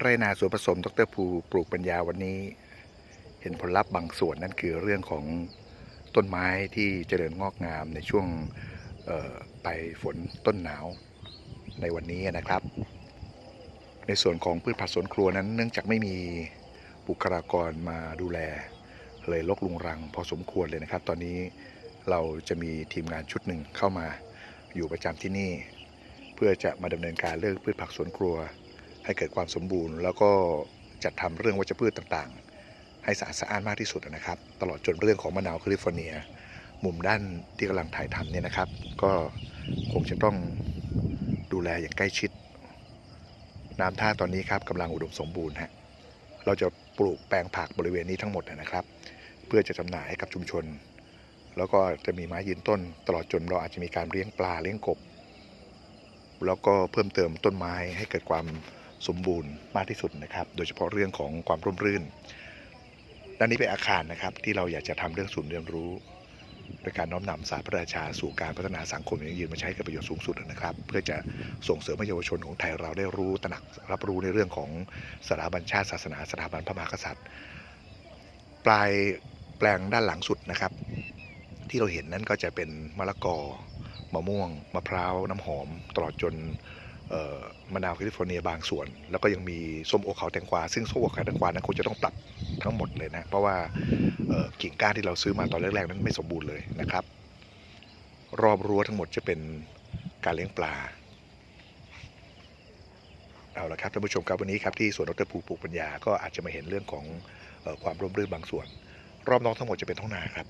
ไรนาสวนผสมดรภูปลูกปัญญาวันนี้ เห็นผลลัพธ์บางส่วนนั่นคือเรื่องของต้นไม้ที่เจริญงอกงามในช่วงเอ่อปฝนต้นหนาวในวันนี้นะครับ ในส่วนของพืชผักสวนครัวนั้น เนื่องจากไม่มีบุคลากรมาดูแล เลยลกลุงรังพอสมควรเลยนะครับ ตอนนี้เราจะมีทีมงานชุดหนึ่งเข้ามาอยู่ประจำที่นี่ เพื่อจะมาดำเนินการเรื่องพืชผักสวนครัว ให้เกิดความสมบูรณ์ แล้วก็จัดทำเรื่องวัชพืชต่างๆ ให้สะอาดสะอ้านมากที่สุดนะครับ ตลอดจนเรื่องของมะนาวแคลิฟอร์เนีย มุมด้านที่กำลังถ่ายทำเนี่ยนะครับ ก็คงจะต้องดูแลอย่างใกล้ชิด น้ำท่าตอนนี้ครับกำลังอุดมสมบูรณ์ฮะเราจะปลูกแปลงผักบริเวณนี้ทั้งหมดนะครับ เพื่อจะจำหน่ายให้กับชุมชน แล้วก็จะมีไม้ยืนต้น ตลอดจนเราอาจจะมีการเลี้ยงปลาเลี้ยงกบ แล้วก็เพิ่มเติมต้นไม้ให้เกิดความ สมบูรณ์มากที่สุดนะครับ โดยเฉพาะเรื่องของความร่มรื่น ด้านนี้เป็นอาคารนะครับ ที่เราอยากจะทำเรื่องศูนย์เรียนรู้โดยการน้อมนำศาสตร์พระราชาสู่การพัฒนาสังคมอยั่งยืนมาใช้กับประโยชน์สูงสุดนะครับ เพื่อจะส่งเสริมให้เยาวชนของไทยเราได้รู้ตระหนักรับรู้ในเรื่องของสถาบันชาติศาสนาสถาบันพระมหากษัตริย์ ปลายแปลงด้านหลังสุดนะครับ ที่เราเห็นนั่นก็จะเป็นมะละกอมะม่วงมะพร้าวน้ำหอม ตลอดจน มะนาวแคลิฟอร์เนียบางส่วน แล้วก็ยังมีส้มโอเขาแตงกวา ซึ่งส้มโอเขาแตงกวานั้นคงจะต้องปรับทั้งหมดเลยนะ เพราะว่ากิ่งก้านที่เราซื้อมาตอนแรกๆนั้นไม่สมบูรณ์เลยนะครับ รอบรั้วทั้งหมดจะเป็นการเลี้ยงปลา เอาละครับท่านผู้ชมครับวันนี้ครับที่สวนดรภูปลูกปัญญาก็อาจจะมาเห็นเรื่องของออความร่มรื่นบางส่วน รอบนอกทั้งหมดจะเป็นท้องนาครับ